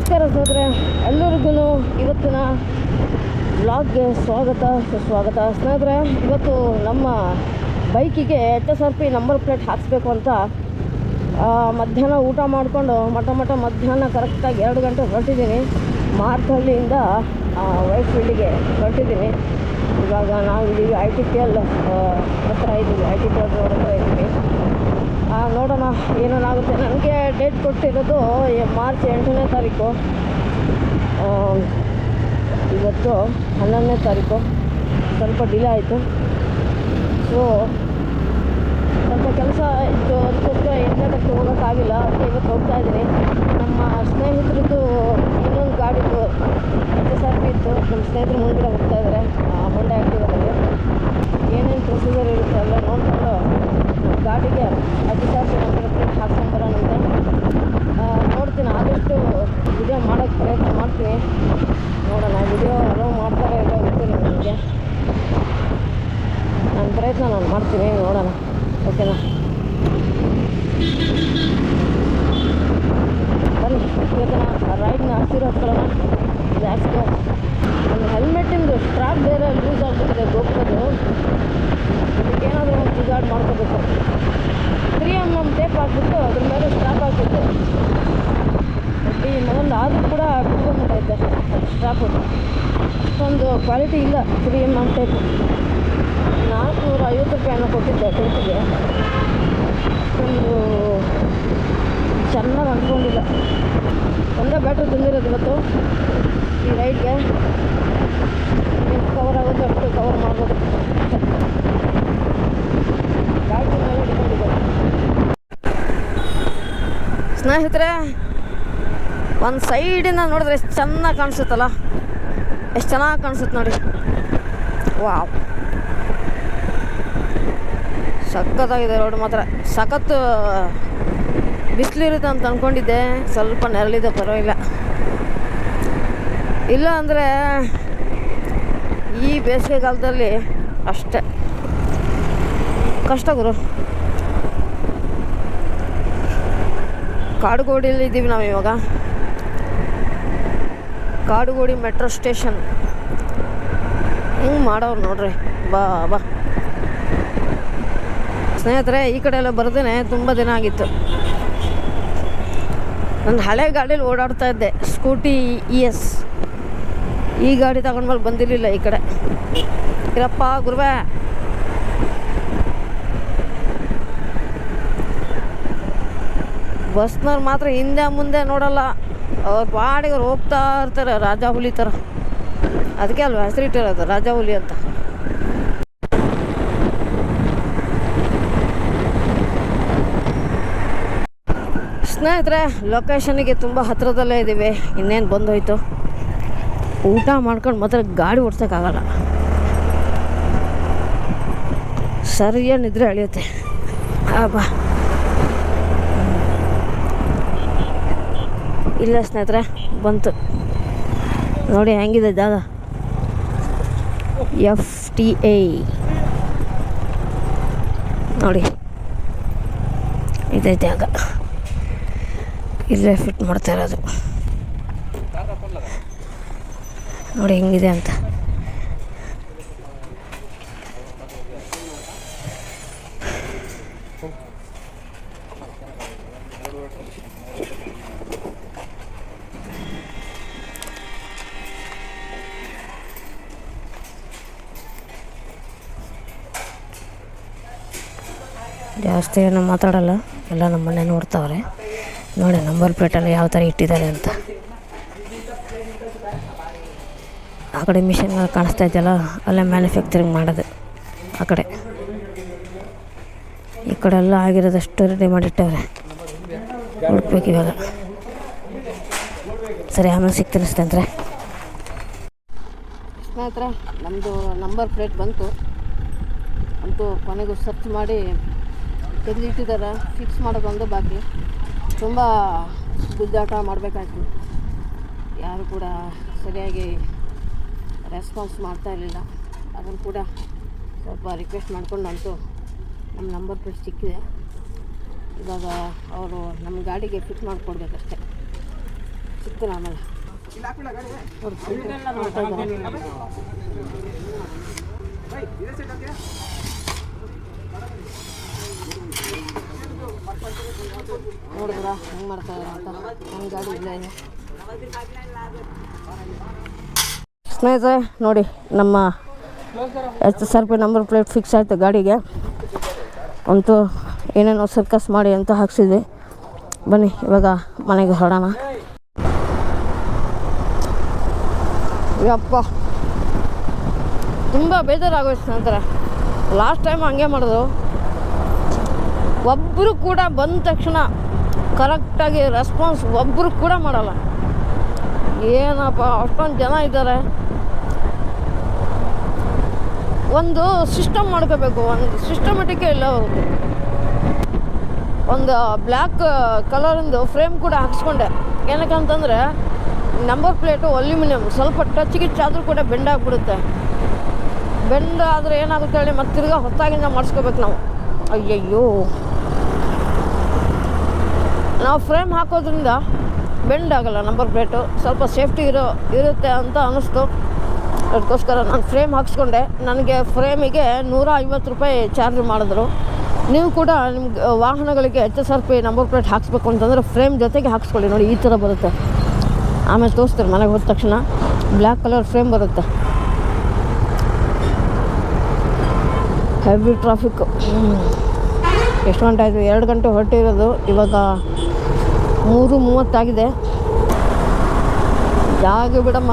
ನಮಸ್ಕಾರ ಸ್ನೇಹಿತರೆ ಎಲ್ಲರಿಗೂ ಇವತ್ತಿನ ಬ್ಲಾಗ್ಗೆ ಸ್ವಾಗತ, ಸುಸ್ವಾಗತ. ಸ್ನೇಹಿತರೆ, ಇವತ್ತು ನಮ್ಮ ಬೈಕಿಗೆ H S R P number plate ಹಾಕಿಸ್ಬೇಕು ಅಂತ ಮಧ್ಯಾಹ್ನ ಊಟ ಮಾಡಿಕೊಂಡು ಮಠ ಮಠ ಮಧ್ಯಾಹ್ನ ಕರೆಕ್ಟಾಗಿ ಎರಡು ಗಂಟೆ ಹೊರಟಿದ್ದೀನಿ. ಮಾರ್ಕಹಳ್ಳಿಯಿಂದ ವೈಟ್ ಫೀಲ್ಡಿಗೆ ಹೊರಟಿದ್ದೀನಿ. ಇವಾಗ ನಾವು ಇಲ್ಲಿ ಐ ಟಿ ಪಿ ಎಲ್ ಹತ್ರ ಇದ್ದೀವಿ ಐ ಟಿ ಪಿ ಎಲ್ ಹತ್ರ ಇದ್ದೀವಿ ನೋಡೋಣ, ಏನೇನಾಗುತ್ತೆ. ನನಗೆ ಡೇಟ್ ಕೊಟ್ಟಿರೋದು ಮಾರ್ಚ್ ಎಂಟನೇ ತಾರೀಕು. ಇವತ್ತು ಹನ್ನೊಂದನೇ ತಾರೀಕು. ಸ್ವಲ್ಪ ಡಿಲೇ ಆಯಿತು. ಸೊ ಸ್ವಲ್ಪ ಕೆಲಸ ಇತ್ತು. ಅದಕ್ಕೋಸ್ಕರ ಎಂಟನೇ ತಾರೀಕು ಹೋಗೋಕ್ಕಾಗಿಲ್ಲ. ಅದಕ್ಕೆ ಇವತ್ತು ಹೋಗ್ತಾ ಇದ್ದೀನಿ. ನಮ್ಮ ಸ್ನೇಹಿತರದ್ದು ಇನ್ನೊಂದು ಗಾಡಿದು ಎಸ್ ಆರ್ ಪಿ ಇತ್ತು. ನಮ್ಮ ಸ್ನೇಹಿತರು ಮುಂದೆ ಹೋಗ್ತಾ ಇದ್ದಾರೆ ಹೊಂಡ ಆ್ಯಕ್ಟಿವಲ್ಲಿ ಏನೇನು ಪ್ರೊಸೀಜರ್ ಇರುತ್ತೆ ಎಲ್ಲ ನೋಡಿಕೊಂಡು ಗಾಡಿಗೆ ಪ್ಲೇಟ್ ಹಾಕ್ಸ್ಕೊಂಬರೋಣಂತೆ ಆ, ನೋಡ್ತೀನಿ ಆದಷ್ಟು ವಿಡಿಯೋ ಮಾಡೋಕ್ಕೆ ಪ್ರಯತ್ನ ಮಾಡ್ತೀನಿ. ನೋಡೋಣ ವಿಡಿಯೋ ಅಲೋ ಮಾಡ್ತಾರೆ ಎಲ್ಲ ಗೊತ್ತಿಲ್ಲ ನನಗೆ ನನ್ನ ಪ್ರಯತ್ನ ನಾನು ಮಾಡ್ತೀನಿ ನೋಡೋಣ. ಓಕೆನಾ ಬನ್ನಿ ಇವತ್ತಿನ ರೈಡ್ನ ಹಸಿರು ಹತ್ಕೊಳ್ಳೋಣ ಜಾಸ್ತಿ ನನ್ನ ಹೆಲ್ಮೆಟ್ಟಿಂದು ಸ್ಟ್ರಾಪ್ ಬೇರೆ ಲೂಸ್ ಆಗಿಬಿಟ್ಟಿದೆ ಗೋಪುರದು ಇದಕ್ಕೇನಾದರೂ ಒಂದು ಜುಗಾಡ್ ಮಾಡ್ಕೋಬೇಕು ತ್ರೀ ಎಂ ಎಂ ಟೇಪ್ ಹಾಕ್ಬಿಟ್ಟು ಅದ್ರ ಮೇಲೆ ಸ್ಟ್ರಾಪ್ ಹಾಕ್ಬಿಟ್ಟು ಈ ಮೊದಲು ಆದರೂ ಕೂಡ ಬಿಟ್ಕೊಂಡ್ಬಿಟ್ಟೈತೆ ಸ್ಟ್ರಾಪು ಅಷ್ಟೊಂದು ಕ್ವಾಲಿಟಿ ಇಲ್ಲ ಸರಿ ಏನು ಟೇಪ್ ನಾಲ್ಕುನೂರ ಐವತ್ತು ರೂಪಾಯಿನ ಕೊಟ್ಟಿದ್ದೆ ಕುರ್ತಿಗೆ ಒಂದು ಚೆನ್ನಾಗಿ ಅಂದ್ಕೊಂಡಿಲ್ಲ ಒಂದೇ ಬ್ಯಾಟ್ರಿ ತಂದಿರೋದು ಇವತ್ತು, ಈ ಎಷ್ಟು ಕವರ್ ಆಗುತ್ತೆ ಅಷ್ಟು ಕವರ್ ಮಾಡ್ಬೋದು. ಬ್ಯಾಟ್ರಿ ಮೇಲೆ ಸ್ನೇಹಿತರೆ, ಒಂದು ಸೈಡಿಂದ ನೋಡಿದ್ರೆ ಎಷ್ಟು ಚೆನ್ನಾಗಿ ಕಾಣಿಸುತ್ತಲ್ಲ? ಎಷ್ಟು ಚೆನ್ನಾಗಿ ಕಾಣಿಸುತ್ತೆ ನೋಡಿ. ವಾವ್. ಸಖತ್ತಾಗಿದೆ ರೋಡ್ ಮಾತ್ರ. ಸಖತ್ತು ಬಿಸಿಲಿರುತ್ತೆ ಅಂತ ಅಂದ್ಕೊಂಡಿದ್ದೆ ಸ್ವಲ್ಪ ನೆರಳಿದೆ, ಪರವಾಗಿಲ್ಲ. ಇಲ್ಲ ಅಂದರೆ ಈ ಬೇಸಿಗೆಗಾಲದಲ್ಲಿ ಅಷ್ಟೇ. ಕಷ್ಟ ಗುರು. ಕಾಡುಗೋಡಿಯಲ್ಲಿ ಇದ್ದೀವಿ ನಾವು ಇವಾಗ ಕಾಡುಗೋಡಿ ಮೆಟ್ರೋ ಸ್ಟೇಷನ್. ಹಿಂಗೆ ಮಾಡೋರು ನೋಡ್ರಿ? ಬಾ ಬಾ. ಸ್ನೇಹಿತರೆ, ಈ ಕಡೆ ಎಲ್ಲ ಬರ್ದೇನೆ ತುಂಬ ದಿನ ಆಗಿತ್ತು. ನನ್ನ ಹಳೆ ಗಾಡೀಲಿ ಓಡಾಡ್ತಾ ಇದ್ದೆ, ಸ್ಕೂಟಿ ಇ ಎಸ್. ಈ ಗಾಡಿ ತಗೊಂಡ್ಮೇಲೆ ಬಂದಿರಲಿಲ್ಲ ಈ ಕಡೆ. ಇರಪ್ಪ, ಗುರುವೆ. ಬಸ್ನವ್ರು ಮಾತ್ರ ಹಿಂದೆ ಮುಂದೆ ನೋಡಲ್ಲ. ಅವ್ರ ಪಾಡಿಗೆ ಹೋಗ್ತಾ ಇರ್ತಾರೆ, ರಾಜ ಹುಲಿ ಥರ ಅದಕ್ಕೆ ಅಲ್ವಾ ಹೆಸರಿಟ್ಟಿರೋದು ರಾಜ ಹುಲಿ ಅಂತ. ಸ್ನೇಹಿತರೆ ಲೊಕೇಶನಿಗೆ ತುಂಬ ಹತ್ತಿರದಲ್ಲೇ ಇದ್ದೀವಿ ಇನ್ನೇನು ಬಂದೋಯ್ತು? ಊಟ ಮಾಡ್ಕೊಂಡು ಮಾತ್ರ ಗಾಡಿ ಓಡ್ಸೋಕ್ಕಾಗಲ್ಲ ಸರಿಯಾಗಿ ನಿದ್ರೆ ಅಳಿಯುತ್ತೆ. ಬಾ. ಇಲ್ಲ ಸ್ನೇಹಿತರೆ, ಬಂತು. ನೋಡಿ ಹೆಂಗಿದೆ ಜಾಗ. F T A. ನೋಡಿ. ಇದೆ ಜಾಗ. ಇಲ್ಲೇ ಫಿಟ್ ಮಾಡ್ತಾ ಇರೋದು. ನೋಡಿ ಹೆಂಗಿದೆ ಅಂತ. ಜಾಸ್ತಿ ಏನು ಮಾತಾಡಲ್ಲ. ಎಲ್ಲ ನಮ್ಮನ್ನೇ ಮನೆ ನೋಡ್ತಾವ್ರೆ. ನೋಡಿ, ನಂಬರ್ ಪ್ಲೇಟಲ್ಲಿ ಯಾವ ಥರ ಇಟ್ಟಿದ್ದಾರೆ ಅಂತ. ಆ ಕಡೆ ಮಿಷಿನ್ಗಳು ಕಾಣಿಸ್ತಾ ಇದೆಯಲ್ಲ, ಅಲ್ಲೇ ಮ್ಯಾನುಫ್ಯಾಕ್ಚರಿಂಗ್ ಮಾಡೋದು, ಆ ಕಡೆ. ಈ ಕಡೆ ಎಲ್ಲ ಆಗಿರೋದಷ್ಟು ರೆಡಿ ಮಾಡಿಟ್ಟವ್ರೆ. ಹುಡ್ಕ್ಬೇಕು ಇವಾಗ. ಸರಿ, ಆಮೇಲೆ ಸಿಗ್ತೀನಿ ಸ್ನೇಹಿತರೆ. ಸ್ನೇಹಿತರೆ ನಮ್ಮದು ನಂಬರ್ ಪ್ಲೇಟ್ ಬಂತು. ಅಂತೂ ಕೊನೆಗೂ ಸರ್ಚ್ ಮಾಡಿ ತೆಗೆದಿಟ್ಟಿದ್ದಾರೆ ಫಿಕ್ಸ್ ಮಾಡೋದೊಂದು ಬಾಕಿ. ತುಂಬ ಗುದ್ದಾಟ ಮಾಡಬೇಕಾಯ್ತು. ಯಾರು ಕೂಡ ಸರಿಯಾಗಿ ರೆಸ್ಪಾನ್ಸ್ ಮಾಡ್ತಾ ಇರಲಿಲ್ಲ. ಅದನ್ನು ಕೂಡ ಸ್ವಲ್ಪ ರಿಕ್ವೆಸ್ಟ್ ಮಾಡ್ಕೊಂಡು ಅಂತೂ ನಮ್ಮ ನಂಬರ್ ಪ್ಲೇಟ್ ಸಿಕ್ಕಿದೆ. ಇವಾಗ ಅವರು ನಮ್ಮ ಗಾಡಿಗೆ ಫಿಟ್ ಮಾಡಿಕೊಡ್ಬೇಕಷ್ಟೆ. ಸಿಕ್ತು ಆಮೇಲೆ. ಅವ್ರು. ನೋಡಿದ್ರ ಅಂತ. ನಮ್ಮ ಗಾಡಿ ಇಲ್ಲೇ ಸ್ನೇಹಿತರೆ, ನೋಡಿ, ನಮ್ಮ H S R P number plate fix ಆಯಿತು ಗಾಡಿಗೆ. ಅಂತೂ ಏನೇನೋ ಸರ್ಕಸ್ ಮಾಡಿ ಅಂತ ಹಾಕ್ಸಿದ್ವಿ. ಬನ್ನಿ, ಇವಾಗ ಮನೆಗೆ ಹೊರಡೋಣ. ಯಪ್ಪ. ತುಂಬ ಬೇಜಾರಾಗೋಯ್ತು ಸ್ನೇಹಿತರೆ. ಲಾಸ್ಟ್ ಟೈಮ್ ಹಂಗೆ ಮಾಡಿದ್ರು. ಒಬ್ಬರು ಕೂಡ ಬಂದ ತಕ್ಷಣ ಕರೆಕ್ಟಾಗಿ ರೆಸ್ಪಾನ್ಸ್ ಒಬ್ಬರು ಕೂಡ ಮಾಡಲ್ಲ. ಏನಪ್ಪ, ಅಷ್ಟೊಂದು ಜನ ಇದ್ದಾರೆ. ಒಂದು ಸಿಸ್ಟಮ್ ಮಾಡ್ಕೋಬೇಕು, ಒಂದು ಸಿಸ್ಟಮೆಟಿಕ್ಕೇ ಇಲ್ಲ ಅವ್ರದ್ದು ಒಂದು ಬ್ಲ್ಯಾಕ್ ಕಲರಿಂದು ಫ್ರೇಮ್ ಕೂಡ ಹಾಕ್ಸ್ಕೊಂಡೆ. ಏನಕ್ಕಂತಂದರೆ ನಂಬರ್ ಪ್ಲೇಟು ಅಲ್ಯೂಮಿನಿಯಂ ಸ್ವಲ್ಪ ಟಚ್ ಗಿಚ್ ಆದರೂ ಕೂಡ ಬೆಂಡ್ ಆಗಿಬಿಡುತ್ತೆ. ಬೆಂಡ್ ಆದರೆ ಏನಾಗುತ್ತೆ ಹೇಳಿ, ಮತ್ತೆ ತಿರ್ಗಾ ಹೊತ್ತಾಗಿಂದ ಮಾಡಿಸ್ಕೋಬೇಕು ನಾವು. ಅಯ್ಯಯ್ಯೋ. ನಾವು ಫ್ರೇಮ್ ಹಾಕೋದ್ರಿಂದ ಬೆಂಡ್ ಆಗಲ್ಲ ನಂಬರ್ ಪ್ಲೇಟು ಸ್ವಲ್ಪ ಸೇಫ್ಟಿ ಇರೋ, ಇರುತ್ತೆ ಅಂತ ಅನ್ನಿಸ್ತು. ಅದಕ್ಕೋಸ್ಕರ ನಾನು ಫ್ರೇಮ್ ಹಾಕ್ಸ್ಕೊಂಡೆ. ನನಗೆ ಫ್ರೇಮಿಗೆ ನೂರ ಐವತ್ತು ರೂಪಾಯಿ ಚಾರ್ಜ್ ಮಾಡಿದ್ರು. ನೀವು ಕೂಡ ನಿಮ್ಗೆ ವಾಹನಗಳಿಗೆ H S P number plate ಹಾಕ್ಸ್ಬೇಕು ಅಂತಂದರೆ ಫ್ರೇಮ್ ಜೊತೆಗೆ ಹಾಕ್ಸ್ಕೊಳ್ಳಿ. ನೋಡಿ, ಈ ಥರ ಬರುತ್ತೆ. ಆಮೇಲೆ ತೋರಿಸ್ತಾರೆ ಮನೆಗೆ ಹೋದ ತಕ್ಷಣ. ಬ್ಲ್ಯಾಕ್ ಕಲರ್ ಫ್ರೇಮ್ ಬರುತ್ತೆ. ಹೆವಿ ಟ್ರಾಫಿಕ್ಕು ಎಷ್ಟು ಗಂಟೆ ಆಯಿತು? ಎರಡು ಗಂಟೆ ಹೊರಟಿರೋದು. ಇವಾಗ ಮೂರು ಮೂವತ್ತಾಗಿದೆ. ಜಾಗ ಬಿಡಮ್ಮ.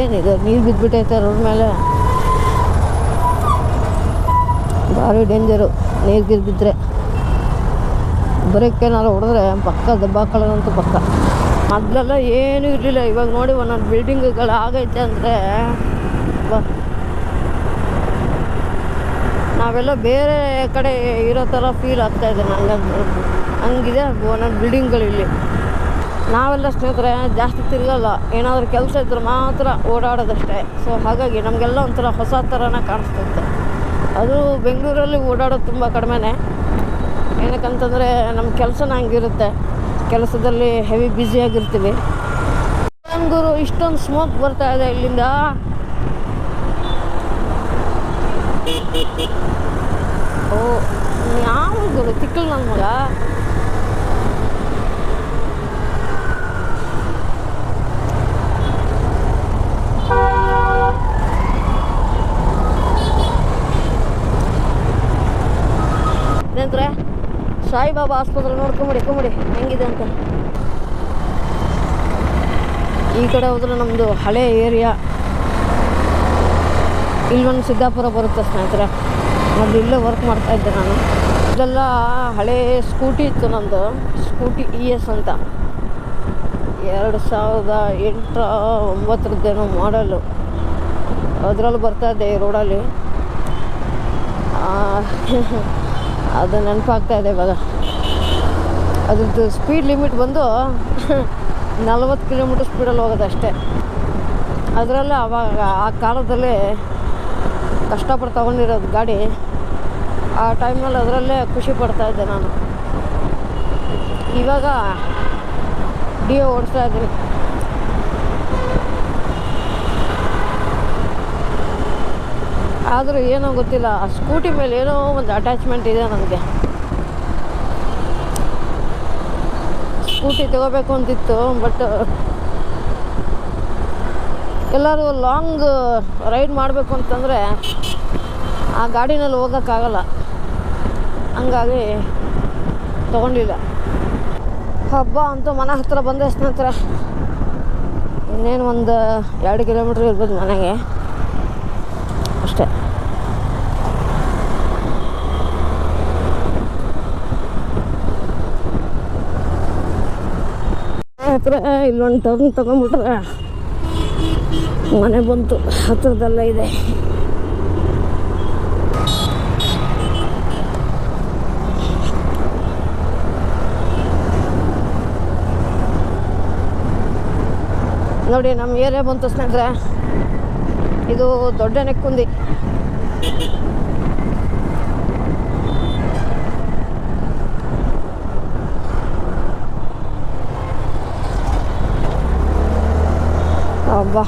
ಏನಿದೆ? ನೀರು ಬಿದ್ದುಬಿಟ್ಟೈತೆ ರೋಡ್ ಮೇಲೆ. ಭಾರಿ ಡೇಂಜರು ನೀರು ಗೀರು ಬಿದ್ದರೆ ಬ್ರೇಕ್ ಏನಾರು ಹೊಡೆದ್ರೆ ಪಕ್ಕ ದಬ್ಬಾಕೊಳ್ಳೋದಂತೂ ಪಕ್ಕ. ಮೊದಲೆಲ್ಲ ಏನೂ ಇರಲಿಲ್ಲ. ಇವಾಗ ನೋಡಿ ಒಂದೊಂದು ಬಿಲ್ಡಿಂಗ್ಗಳು ಆಗೈತೆ ಅಂದರೆ. ನಾವೆಲ್ಲ ಬೇರೆ ಕಡೆ ಇರೋ ಥರ ಫೀಲ್ ಆಗ್ತಾ ಇದೆ ನನಗೆ ಹಂಗಿದೆ ಒಂದೊಂದು ಬಿಲ್ಡಿಂಗ್ಗಳು ಇಲ್ಲಿ ನಾವೆಲ್ಲ ಸ್ನೇಹಿತರೆ ಜಾಸ್ತಿ ತಿರುಗಲ್ಲ. ಏನಾದರೂ ಕೆಲಸ ಇದ್ರೆ ಮಾತ್ರ ಓಡಾಡೋದಷ್ಟೇ. ಸೊ ಹಾಗಾಗಿ ನಮಗೆಲ್ಲ ಒಂಥರ ಹೊಸ ಥರನೇ ಕಾಣಿಸ್ತೈತೆ ಅದು ಬೆಂಗಳೂರಲ್ಲಿ ಓಡಾಡೋದು ತುಂಬ ಕಡಿಮೆನೇ. ಏನಕ್ಕಂತಂದರೆ ನಮ್ಮ ಕೆಲಸನ ಹಂಗಿರುತ್ತೆ. ಕೆಲಸದಲ್ಲಿ ಹೆವಿ ಬ್ಯುಸಿಯಾಗಿರ್ತೀವಿ ಗುರು ಇಷ್ಟೊಂದು ಸ್ಮೋಕ್ ಬರ್ತಾ ಇದೆ ಇಲ್ಲಿಂದ. ಓ ಯಾವ ಗುರು ತಿಕ್ಕಲ್ ನನ್ನ ಸಾಯಿಬಾಬಾ ಆಸ್ಪತ್ರೆ ನೋಡ್ಕೊಂಬಿಡಿ, ಕೊಂಬಿಡಿ. ಹೆಂಗಿದೆ ಅಂತ. ಈ ಕಡೆ ಹೋದ್ರೆ ನಮ್ಮದು ಹಳೆ ಏರಿಯಾ. ಇಲ್ಲೊಂದು ಸಿದ್ದಾಪುರ ಬರುತ್ತೆ ಸ್ನೇಹಿತರೆ. ಮೊದಲು ಇಲ್ಲೇ ವರ್ಕ್ ಮಾಡ್ತಾ ಇದ್ದೆ ನಾನು. ಇದೆಲ್ಲ ಹಳೆ ಸ್ಕೂಟಿ ಇತ್ತು ನಂದು. ಸ್ಕೂಟಿ ಇ ಎಸ್ ಅಂತ. ಎರಡು ಸಾವಿರದ ಎಂಟರ ಒಂಬತ್ತರದ್ದೇನೋ ಮಾಡಲು ಅದರಲ್ಲಿ ಬರ್ತಾ ಇದ್ದೆ ಈ ರೋಡಲ್ಲಿ ಅದು ನೆನಪಾಗ್ತಾ ಇದೆ ಇವಾಗ. ಅದ್ರದ್ದು ಸ್ಪೀಡ್ ಲಿಮಿಟ್ ಬಂದು ನಲ್ವತ್ತು ಕಿಲೋಮೀಟ್ರ್ ಸ್ಪೀಡಲ್ಲಿ ಹೋಗೋದು ಅಷ್ಟೇ. ಅದರಲ್ಲೇ ಅವಾಗ ಆ ಕಾಲದಲ್ಲಿ ಕಷ್ಟಪಟ್ಟು ತೊಗೊಂಡಿರೋದು ಗಾಡಿ, ಆ ಟೈಮಲ್ಲಿ ಅದರಲ್ಲೇ ಖುಷಿ ಪಡ್ತಾ ಇದ್ದೆ ನಾನು. ಇವಾಗ ಡಿಯೋ ಓಡಿಸ್ತಾ ಇದ್ದೀನಿ. ಆದರೂ ಏನೋ ಗೊತ್ತಿಲ್ಲ, ಆ ಸ್ಕೂಟಿ ಮೇಲೆ ಏನೋ ಒಂದು ಅಟ್ಯಾಚ್ಮೆಂಟ್ ಇದೆ ನನಗೆ. ಸ್ಕೂಟಿ ತಗೋಬೇಕು ಅಂತಿತ್ತು ಬಟ್ ಎಲ್ಲರೂ ಲಾಂಗ್ ರೈಡ್ ಮಾಡಬೇಕು ಅಂತಂದರೆ ಆ ಗಾಡಿನಲ್ಲಿ ಹೋಗೋಕ್ಕಾಗಲ್ಲ. ಹಂಗಾಗಿ ತಗೊಂಡಿಲ್ಲ. ಹಬ್ಬ ಅಂತೂ ಮನೆ ಹತ್ರ ಬಂದೆ ನಂತರ ಇನ್ನೇನು ಒಂದು ಎರಡು ಕಿಲೋಮೀಟ್ರ್ ಇರ್ಬೋದು ಮನೆಗೆ. ಅಷ್ಟೇ. ಹತ್ರ ಇಲ್ಲೊಂದು ಟರ್ನ್ ತೊಗೊಂಬಿಟ್ರೆ ಮನೆ ಬಂತು ಹತ್ತಿರದಲ್ಲೇ ಇದೆ. ನೋಡಿ ನಮ್ಮ ಏರಿಯಾ ಬಂತು ಸ್ನೇಹಿತರೆ. ಇದು ದೊಡ್ಡ ನೆಕ್ಕುಂದಿ ಅಬ್ಬಾ.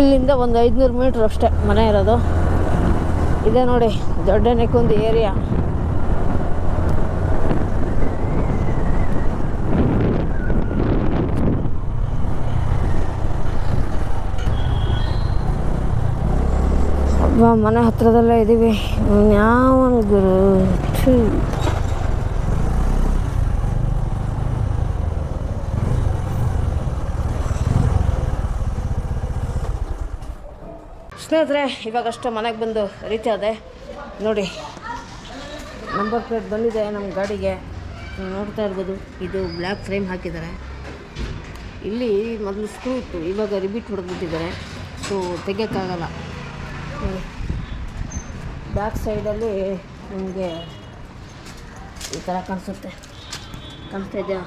ಇಲ್ಲಿಂದ ಒಂದು ಐದುನೂರು ಮೀಟ್ರ್ ಅಷ್ಟೇ ಮನೆ ಇರೋದು. ಇದೆ ನೋಡಿ ದೊಡ್ಡನೆಕ್ಕೊಂದು ಏರಿಯಾ ಮನೆ ಹತ್ರದಲ್ಲೇ ಇದ್ದೀವಿ ಯಾವ ಗುರು? ಸ್ನೇಹಿತರೆ, ಇವಾಗಷ್ಟೇ ಮನೆಗೆ ಬಂದು ರೀತಿ ಅದೇ. ನೋಡಿ ನಂಬರ್ ಪ್ಲೇಟ್ ಬಂದಿದೆ ನಮ್ಮ ಗಾಡಿಗೆ. ನೋಡ್ತಾ ಇರ್ಬೋದು, ಇದು ಬ್ಲ್ಯಾಕ್ ಫ್ರೇಮ್ ಹಾಕಿದ್ದಾರೆ. ಇಲ್ಲಿ ಮೊದಲು ಸ್ಕ್ರೂ ಇತ್ತು, ಇವಾಗ ರಿಬಿಟ್ ಹೊಡೆದ್ಬಿಟ್ಟಿದ್ದಾರೆ. ಸೊ ತೆಗಿಯೋಕ್ಕಾಗಲ್ಲ. ಬ್ಯಾಕ್ ಸೈಡಲ್ಲಿ ನಿಮಗೆ ಈ ಥರ ಕಾಣಿಸುತ್ತೆ. ಕಾಣಿಸ್ತಾ ಇದೆಯಾ?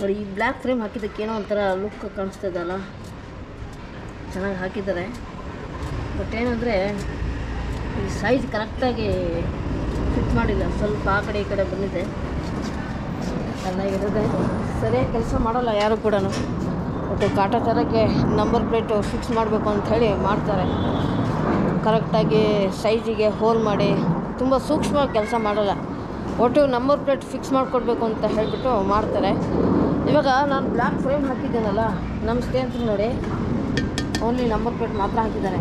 ನೋಡಿ, ಈ ಬ್ಲ್ಯಾಕ್ ಫ್ರೇಮ್ ಹಾಕಿದ್ದಕ್ಕೇನೋ ಒಂಥರ ಲುಕ್ ಕಾಣಿಸ್ತಾ ಇದೆಯಲ್ಲ ಚೆನ್ನಾಗಿ ಹಾಕಿದ್ದಾರೆ. ಬಟ್ ಏನಂದರೆ, ಈ ಸೈಜ್ ಕರೆಕ್ಟಾಗಿ ಫಿಟ್ ಮಾಡಿಲ್ಲ. ಸ್ವಲ್ಪ ಆ ಕಡೆ ಈ ಕಡೆ ಬಂದಿದೆ. ಚೆನ್ನಾಗಿರುತ್ತೆ ಸರಿಯಾಗಿ ಕೆಲಸ ಮಾಡೋಲ್ಲ ಯಾರು ಕೂಡ ಒಟ್ಟು ಕಾಟಾಚಾರಕ್ಕೆ ನಂಬರ್ ಪ್ಲೇಟು ಫಿಕ್ಸ್ ಮಾಡಬೇಕು ಅಂತ ಹೇಳಿ ಮಾಡ್ತಾರೆ. ಕರೆಕ್ಟಾಗಿ ಸೈಜಿಗೆ ಹೋಲ್ ಮಾಡಿ, ತುಂಬ ಸೂಕ್ಷ್ಮವಾಗಿ ಕೆಲಸ ಮಾಡೋಲ್ಲ. ಒಟ್ಟು ನಂಬರ್ ಪ್ಲೇಟ್ ಫಿಕ್ಸ್ ಮಾಡಿಕೊಡ್ಬೇಕು ಅಂತ ಹೇಳಿಬಿಟ್ಟು ಮಾಡ್ತಾರೆ. ಇವಾಗ ನಾನು ಬ್ಲ್ಯಾಕ್ ಫ್ರೇಮ್ ಹಾಕಿದ್ದೇನಲ್ಲ ನಮ್ಮ ಸ್ನೇಹಿತರು ನೋಡಿ. ಓನ್ಲಿ ನಂಬರ್ ಪ್ಲೇಟ್ ಮಾತ್ರ ಹಾಕಿದ್ದಾರೆ.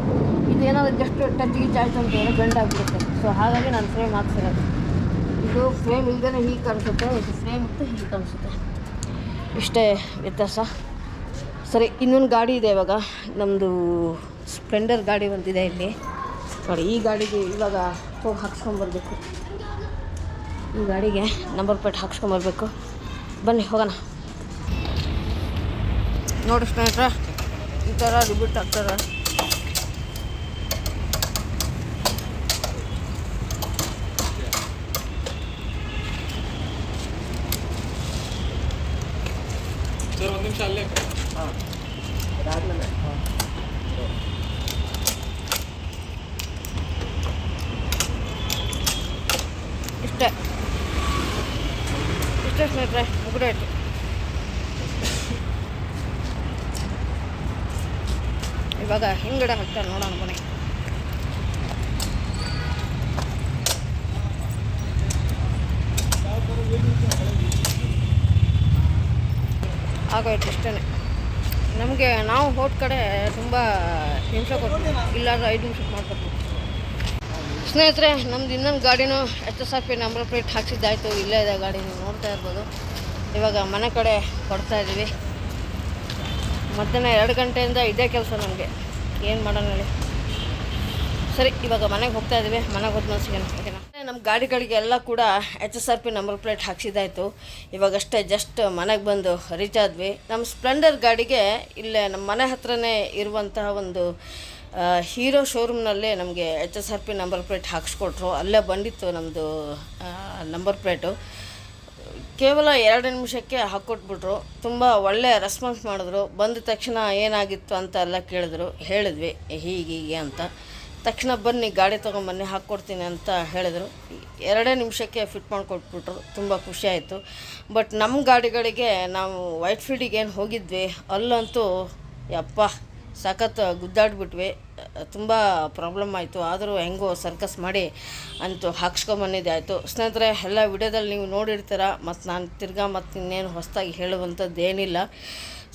ಇದು ಏನಾದರೂ ಜಸ್ಟ್ ಟಚ್ ಗಿಚ್ ಆಯಿತು ಅಂತ ಹೇಳಿದ್ರೆ ಬೆಂಡ್ ಆಗಿಬಿಡುತ್ತೆ. ಸೊ ಹಾಗಾಗಿ ನಾನು ಫ್ರೇಮ್ ಹಾಕ್ಸಿರೋದು. ಇದು ಫ್ರೇಮ್ ಇಲ್ಲದೇ ಹೀಗೆ ಕಾಣಿಸುತ್ತೆ, ಇದು ಫ್ರೇಮ್ ಇತ್ತು ಹೀಗೆ ಕಾಣಿಸುತ್ತೆ. ಇಷ್ಟೇ ವ್ಯತ್ಯಾಸ. ಸರಿ, ಇನ್ನೊಂದು ಗಾಡಿ ಇದೆ ಇವಾಗ. ನಮ್ಮದು ಸ್ಪ್ಲೆಂಡರ್ ಗಾಡಿ ಬಂದಿದೆ ಇಲ್ಲಿ. ನೋಡಿ, ಈ ಗಾಡಿಗೆ ಇವಾಗ ಹೋಗಿ ಹಾಕ್ಸ್ಕೊಂಬರ್ಬೇಕು. ಈ ಗಾಡಿಗೆ ನಂಬರ್ ಪ್ಲೇಟ್ ಹಾಕ್ಸ್ಕೊಂಬರ್ಬೇಕು. ಬನ್ನಿ, ಹೋಗೋಣ. ನೋಡಿ ಸ್ನೇಹಿತರೆ ಈ ಥರ ರಿಬಿಟ್ ಹಾಕ್ತಾರೆ ಸರ್ ಒಂದು ನಿಮಿಷ ಅಲ್ಲೇ ಅದಾದಮೇಲೆ ಇಷ್ಟೇ ಇಷ್ಟೇ ಸ್ನೇಹಿತರೆ ಮುಗಿದು ಇವಾಗ ಹಿಂಗಡೆ ಹಾಕ್ತಾರೆ ನೋಡೋಣ ಬನ್ನಿ ಆಗೋಯ್ತು ಇಷ್ಟೇ ನಮಗೆ ನಾವು ಹೋದ ಕಡೆ ತುಂಬ ಹಿಂಸೆ ಕೊಟ್ಟು ಇಲ್ಲಾಂದ್ರೆ ಐದು ನಿಮಿಷಕ್ಕೆ ಮಾಡ್ಕೊಟ್ಟು ಸ್ನೇಹಿತರೆ, ನಮ್ದು ಇನ್ನೊಂದು ಗಾಡಿನೂ H S R P number plate ಹಾಕ್ಸಿದ್ದಾಯಿತು. ಇಲ್ಲೇ ಇದೆ ಗಾಡಿ, ನೀವು ನೋಡ್ತಾ ಇರ್ಬೋದು. ಇವಾಗ ಮನೆ ಕಡೆ ಕೊಡ್ತಾ ಇದ್ದೀವಿ. ಮಧ್ಯಾಹ್ನ ಎರಡು ಗಂಟೆಯಿಂದ ಇದೇ ಕೆಲಸ ನಮಗೆ. ಏನು ಮಾಡೋಣ ಹೇಳಿ. ಸರಿ, ಇವಾಗ ಮನೆಗೆ ಹೋಗ್ತಾ ಇದ್ದೀವಿ. ಮನೆಗೆ ಹೋದ್ಮೇಲೆ ಸಿಗೋಣ ಓಕೆನಾ ನಮ್ಮ ಗಾಡಿಗಳಿಗೆ ಎಲ್ಲ ಕೂಡ H S R P number plate ಹಾಕ್ಸಿದ್ದಾಯಿತು. ಇವಾಗಷ್ಟೇ ಜಸ್ಟ್ ಮನೆಗೆ ಬಂದು ರೀಚ್ ಆದ್ವಿ. ನಮ್ಮ ಸ್ಪ್ಲೆಂಡರ್ ಗಾಡಿಗೆ ಇಲ್ಲೇ ನಮ್ಮ ಮನೆ ಹತ್ರನೇ ಇರುವಂತಹ ಒಂದು ಹೀರೋ ಶೋರೂಮ್ನಲ್ಲೇ ನಮಗೆ H S R P number plate ಹಾಕ್ಸ್ಕೊಟ್ರು. ಅಲ್ಲೇ ಬಂದಿತ್ತು ನಮ್ಮದು ನಂಬರ್ ಪ್ಲೇಟು ಕೇವಲ ಎರಡು ನಿಮಿಷಕ್ಕೆ ಹಾಕ್ಕೊಟ್ಬಿಟ್ರು ತುಂಬ ಒಳ್ಳೆ ರೆಸ್ಪಾನ್ಸ್ ಮಾಡಿದ್ರು. ಬಂದ ತಕ್ಷಣ ಏನಾಗಿತ್ತು ಅಂತ ಎಲ್ಲ ಕೇಳಿದ್ರು. ಹೇಳಿದ್ವಿ, ಹೀಗೆ ಹೀಗೆ ಅಂತ. ತಕ್ಷಣ ಬನ್ನಿ, ಗಾಡಿ ತೊಗೊಂಬನ್ನಿ ಹಾಕ್ಕೊಡ್ತೀನಿ ಅಂತ ಹೇಳಿದರು. ಎರಡೇ ನಿಮಿಷಕ್ಕೆ ಫಿಟ್ ಮಾಡಿಕೊಟ್ಬಿಟ್ರು. ತುಂಬ ಖುಷಿ ಆಯಿತು. ಬಟ್ ನಮ್ಮ ಗಾಡಿಗಳಿಗೆ ನಾವು ವೈಟ್ ಫೀಲ್ಡಿಗೆ ಏನು ಹೋಗಿದ್ವಿ, ಅಲ್ಲಂತೂ ಯಪ್ಪ ಸಖತ್ ಗುದ್ದಾಡ್ಬಿಟ್ವಿ. ತುಂಬ ಪ್ರಾಬ್ಲಮ್ ಆಯಿತು. ಆದರೂ ಹೆಂಗೋ ಸರ್ಕಸ್ ಮಾಡಿ ಅಂತೂ ಹಾಕ್ಸ್ಕೊಂಬಂದಿದ್ದೆ ಆಯಿತು. ಸ್ನೇಹಿತರೆ, ಎಲ್ಲ ವಿಡಿಯೋದಲ್ಲಿ ನೀವು ನೋಡಿರ್ತೀರ ಮತ್ತು ನಾನು ತಿರ್ಗಾ ಮತ್ತು ಇನ್ನೇನು ಹೊಸದಾಗಿ ಹೇಳುವಂಥದ್ದು ಏನಿಲ್ಲ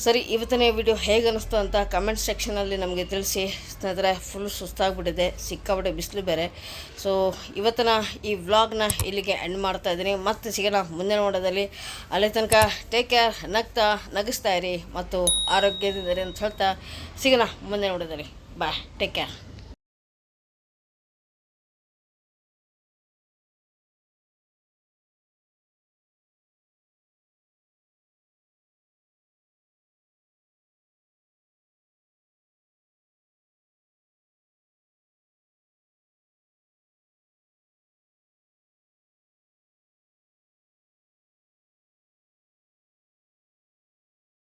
ಸರಿ, ಇವತ್ತಿನ ವಿಡಿಯೋ ಹೇಗೆ ಅನ್ನಿಸ್ತು ಅಂತ ಕಮೆಂಟ್ ಸೆಕ್ಷನಲ್ಲಿ ನಮಗೆ ತಿಳಿಸಿ. ಸ್ನೇಹಿತರೆ ಫುಲ್ ಸುಸ್ತಾಗ್ಬಿಟ್ಟಿದೆ. ಸಿಕ್ಕಾಬಿಟ್ಟೆ ಬಿಸಿಲು ಬೇರೆ. ಸೊ ಇವತ್ತಿನ ಈ ವ್ಲಾಗ್ನ ಇಲ್ಲಿಗೆ ಎಂಡ್ ಮಾಡ್ತಾ ಇದ್ದೀನಿ. ಮತ್ತೆ ಸಿಗೋಣ ಮುಂದಿನ ನೋಡೋದಲ್ಲಿ. ಅಲ್ಲಿ ತನಕ ಟೇಕ್ ಕೇರ್ ನಗ್ತಾ, ನಗಿಸ್ತಾ ಇರಿ ಮತ್ತು ಆರೋಗ್ಯದಿಂದಿರಿ ಅಂತ ಹೇಳ್ತಾ ಸಿಗೋಣ ಮುಂದಿನ ನೋಡೋದಲ್ಲಿ. Bye take care